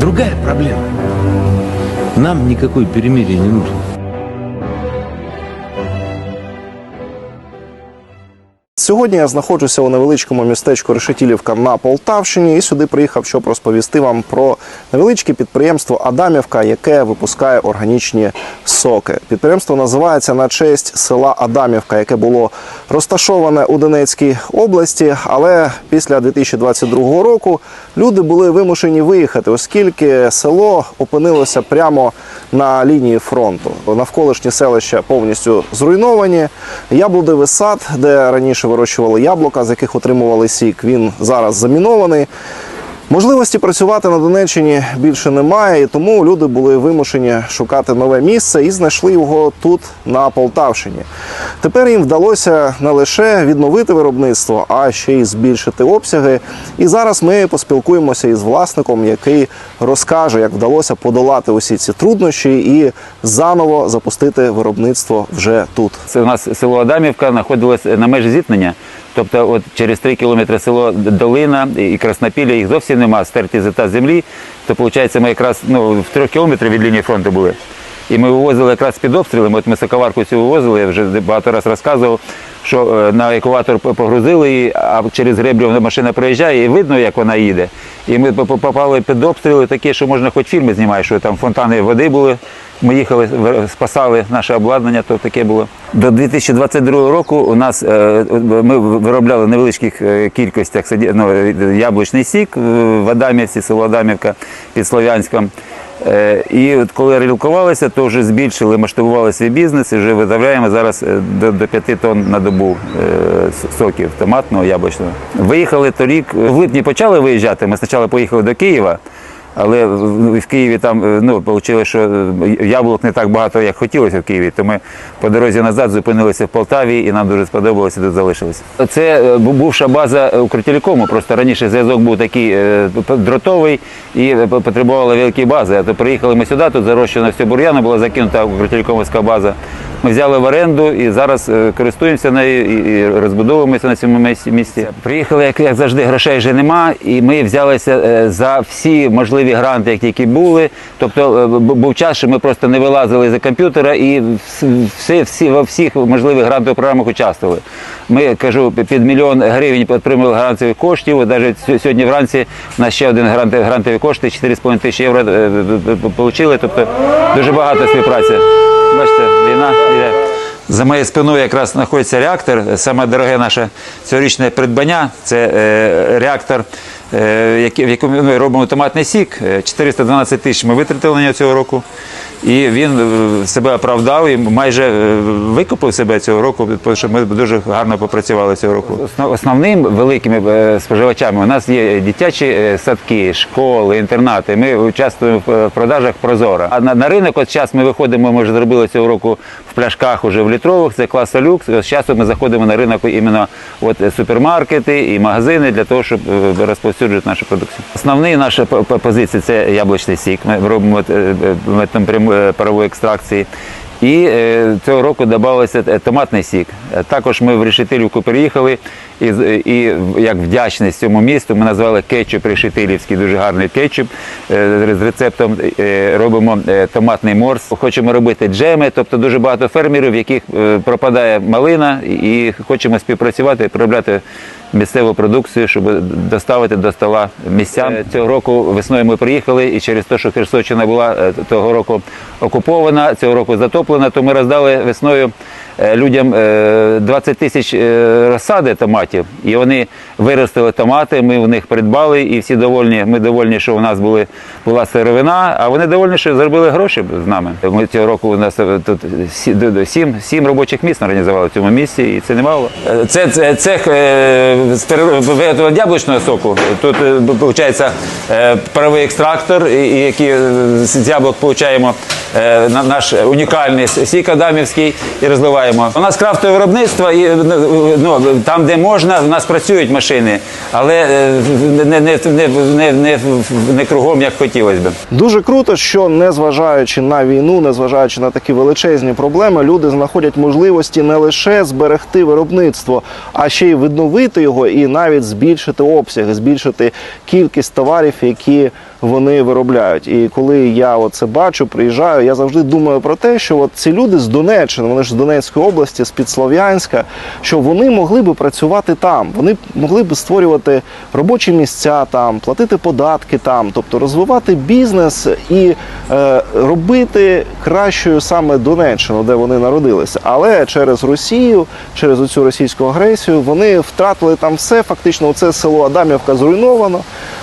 Другая проблема. Нам никакой перемирие не нужно. Сьогодні я знаходжуся у невеличкому містечку Решетілівка на Полтавщині і сюди приїхав, щоб розповісти вам про невеличке підприємство Адамівка, яке випускає органічні соки. Підприємство називається на честь села Адамівка, яке було розташоване у Донецькій області. Але після 2022 року люди були вимушені виїхати, оскільки село опинилося прямо на лінії фронту. Навколишні селища повністю зруйновані. Яблудивий сад, де раніше вирощували яблука, з яких отримували сік, він зараз замінований. Можливості працювати на Донеччині більше немає, і тому люди були вимушені шукати нове місце і знайшли його тут, на Полтавщині. Тепер їм вдалося не лише відновити виробництво, а ще й збільшити обсяги. І зараз ми поспілкуємося із власником, який розкаже, як вдалося подолати усі ці труднощі і заново запустити виробництво вже тут. Це у нас село Адамівка знаходилось на межі зіткнення. Тобто, от через 3 кілометри село Долина і Краснопілля їх зовсім нема, стерті зета землі. То виходить, ми якраз ну, в трьох кілометрах від лінії фронту були. І ми вивозили якраз під обстрілами. От ми саковарку цю вивозили, я вже багато разів розказував, що е, на екватор погрузили її, а через греблю машина проїжджає, і видно, як вона їде. І ми попали під обстріли такі, що можна хоч фільми знімати, що там фонтани води були. Ми їхали, спасали наше обладнання, то таке було. До 2022 року у нас е, ми виробляли в невеличких е, кількостях ну, яблучний сік в Адамівці, село Адамівка під Слов'янськом. Е, І от коли релокувалися, то вже збільшили, масштабували свій бізнес і вже виготовляємо зараз е, до, до 5 тонн на добу е, соків томатного, яблучного. Виїхали торік, в липні почали виїжджати. Ми спочатку поїхали до Києва. Але в Києві там е, ну, вийшло, що е, яблук не так багато, як хотілося в Києві. То ми по дорозі назад зупинилися в Полтаві і нам дуже сподобалося, тут залишилися. Це е, бувша база Укртелекому, просто раніше зв'язок був такий дротовий і п- потребувала великі бази. А то приїхали ми сюди, тут зарощено все бур'яно, була закинута Укртелекомовська база. Ми взяли в оренду і зараз е, користуємося нею і- розбудовуємося на цьому місці-. Приїхали, як, як завжди, грошей вже нема, і ми взялися е, за всі можливі гранти, які тільки були. Тобто е, був час, що ми просто не вилазили за комп'ютера і всі, всі, во всіх можливих грантових програмах участвували. Ми кажу, під мільйон гривень отримали грантових коштів. Навіть сьогодні вранці у нас ще один грант, грантові кошти, 4,5 тисячі євро отримали. Тобто дуже багато співпраці. Бачите, війна йде. За моєю спиною якраз знаходиться реактор. Саме дороге наше цьогорічне придбання це е, реактор, в якому ми робимо томатний сік. Е, 412 тисяч ми витратили на цього року. І він е, себе оправдав і майже е, викупив себе цього року, тому що ми дуже гарно попрацювали цього року. Основ- Основним великими е, споживачами у нас є дитячі е, садки, школи, інтернати. Ми участвуємо в е, продажах Прозора. А на, на ринок, от зараз ми виходимо, ми вже зробили цього року в пляшках уже в літрових, це класа люкс. Зараз ми заходимо на ринок іменно от е, супермаркети і магазини для того, щоб е, розповсюджувати нашу продукцію. Основні наші позиції це яблучний сік. Ми робимо е, е, методом парової екстракції. І е, цього року додався е, томатний сік. Також ми в Решетилівку переїхали і, і як вдячність цьому місту ми назвали кетчуп Решетилівський, дуже гарний кетчуп е, з рецептом. е, Робимо е, томатний морс. Хочемо робити джеми, тобто дуже багато фермерів, в яких пропадає малина, і хочемо співпрацювати проробляти місцеву продукцію, щоб доставити до стола місцям. Цього року весною ми приїхали, і через те, що Херсонщина була того року окупована, цього року затоплена, то ми роздали весною людям е, 20 тисяч розсади томатів, і вони виростили томати. Ми в них придбали, і всі довольні. Ми довольні, що у нас були була сировина, а вони довольні, що заробили гроші з нами. Ми цього року у нас е, тут сім, сім робочих місць організували в цьому місці, і це немало. Е, Це, це цех е, виготовлення яблучного соку. Тут виходить паровий екстрактор, який з яблук е, наш унікальний сік адамівський і розливаємо. У нас крафтове виробництво, і ну, там, де можна, в нас працюють машини, але е, не, не, не, не, не, не кругом, як хотілося б. Дуже круто, що незважаючи на війну, незважаючи на такі величезні проблеми, люди знаходять можливості не лише зберегти виробництво, а ще й відновити його і навіть збільшити обсяги, збільшити кількість товарів, які вони виробляють. І коли я це бачу, приїжджаю, я завжди думаю про те, що от ці люди з Донеччини, вони ж з Донецької області, з під Слов'янська, що вони могли би працювати там, вони могли би створювати робочі місця там, платити податки там, тобто розвивати бізнес і е, робити кращою саме Донеччину, де вони народилися. Але через Росію, через цю російську агресію, вони втратили там все. Фактично, це село Адамівка зруйновано.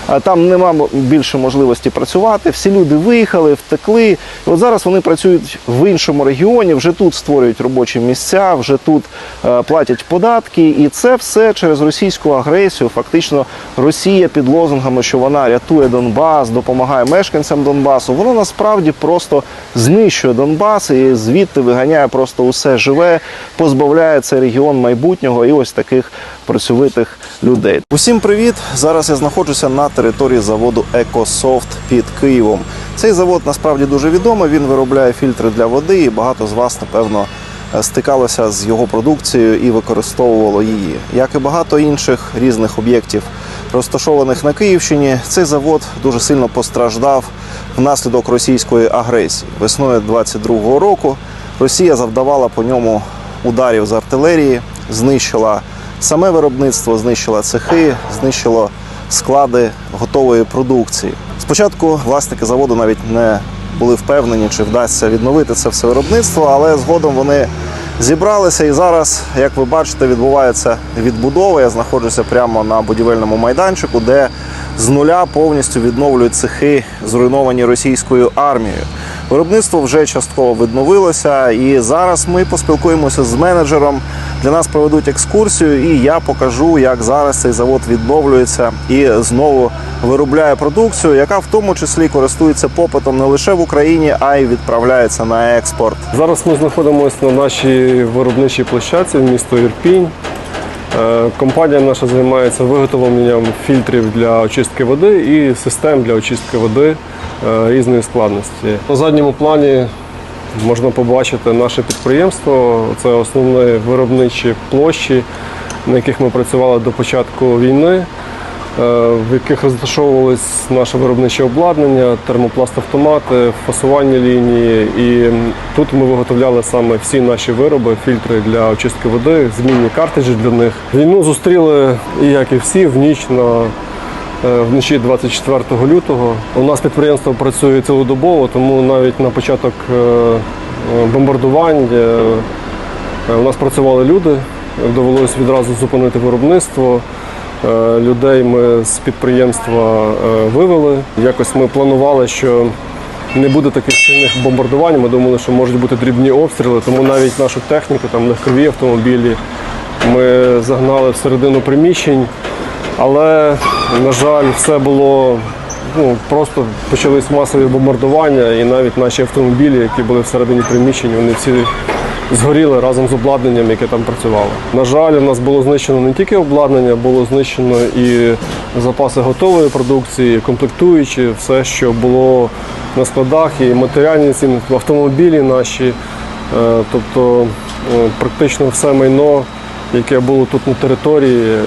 а Там нема більше можливості працювати. Всі люди виїхали, втекли. І от зараз вони працюють в іншому регіоні, вже тут створюють робочі місця, вже тут е, платять податки. І це все через російську агресію. Фактично, Росія під лозунгами, що вона рятує Донбас, допомагає мешканцям Донбасу. Воно насправді просто знищує Донбас і звідти виганяє просто усе живе, позбавляє цей регіон майбутнього і ось таких працьовитих людей. Усім привіт! Зараз я знаходжуся на території заводу Екософт під Києвом. Цей завод насправді дуже відомий. Він виробляє фільтри для води, і багато з вас, напевно, е, стикалося з його продукцією і використовувало її. Як і багато інших різних об'єктів, розташованих на Київщині, цей завод дуже сильно постраждав внаслідок російської агресії. Весною 22-го року Росія завдавала по ньому ударів з артилерії, знищила саме виробництво, знищила цехи, знищило склади готової продукції. Спочатку власники заводу навіть не були впевнені, чи вдасться відновити це все виробництво, але згодом вони зібралися і зараз, як ви бачите, відбувається відбудова. Я знаходжуся прямо на будівельному майданчику, де з нуля повністю відновлюють цехи, зруйновані російською армією. Виробництво вже частково відновилося, і зараз ми поспілкуємося з менеджером. Для нас проведуть екскурсію, і я покажу, як зараз цей завод відновлюється і знову виробляє продукцію, яка в тому числі користується попитом не лише в Україні, а й відправляється на експорт. Зараз ми знаходимося на нашій виробничій площадці в місто Ірпінь. Е, Компанія наша займається виготовленням фільтрів для очистки води і систем для очистки води е, різної складності. На задньому плані можна побачити наше підприємство. Це основні виробничі площі, на яких ми працювали до початку війни. е, В яких розташовувалось наше виробниче обладнання, термопласт-автомати, фасувальні лінії. І тут ми виготовляли саме всі наші вироби, фільтри для очистки води, змінні картриджі для них. Війну зустріли, як і всі, в ніч на вночі 24 лютого. У нас підприємство працює цілодобово, тому навіть на початок е, е, бомбардувань е, е, у нас працювали люди. Довелося відразу зупинити виробництво. Е, Людей ми з підприємства е, вивели. Якось ми планували, що не буде таких сильних бомбардувань. Ми думали, що можуть бути дрібні обстріли, тому навіть нашу техніку, там легкові автомобілі, ми загнали всередину приміщень. Але, на жаль, все було ну, просто почались масові бомбардування, і навіть наші автомобілі, які були всередині приміщень, вони всі згоріли разом з обладнанням, яке там працювало. На жаль, у нас було знищено не тільки обладнання, було знищено і запаси готової продукції, комплектуючі, все, що було на складах, і матеріальні цінності, автомобілі наші. Е, Тобто е, практично все майно, яке було тут на території, е,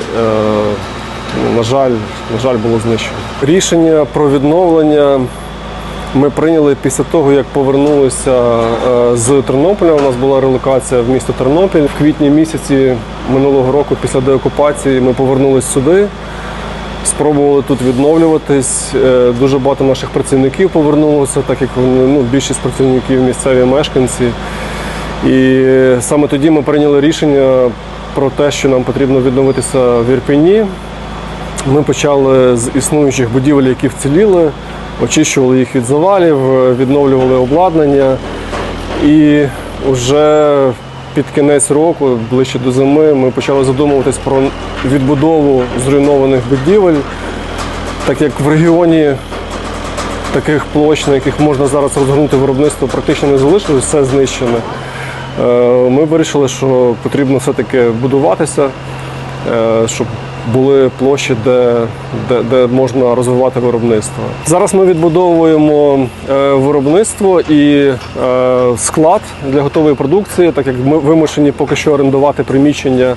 на жаль, на жаль, було знищено. Рішення про відновлення ми прийняли після того, як повернулися е, з Тернополя. У нас була релокація в місто Тернопіль. В квітні місяці минулого року, після деокупації, ми повернулися сюди. Спробували тут відновлюватись. Е, Дуже багато наших працівників повернулося, так як ну, більшість працівників місцеві мешканці. І саме тоді ми прийняли рішення про те, що нам потрібно відновитися в Ірпені. Ми почали з існуючих будівель, які вціліли, очищували їх від завалів, відновлювали обладнання. І вже під кінець року, ближче до зими, ми почали задумуватись про відбудову зруйнованих будівель, так як в регіоні таких площ, на яких можна зараз розгорнути виробництво, практично не залишилось, все знищене. Е, Ми вирішили, що потрібно все-таки будуватися, е, щоб були площі, де, де, де можна розвивати виробництво. Зараз ми відбудовуємо е, виробництво і е, склад для готової продукції, так як ми вимушені поки що орендувати приміщення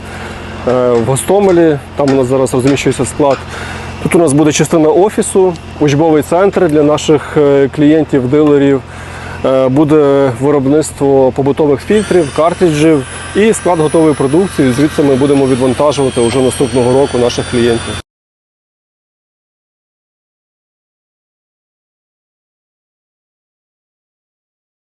е, в Гостомелі. Там у нас зараз розміщується склад. Тут у нас буде частина офісу, учбовий центр для наших клієнтів, дилерів. Буде виробництво побутових фільтрів, картриджів і склад готової продукції. Звідси ми будемо відвантажувати вже наступного року наших клієнтів.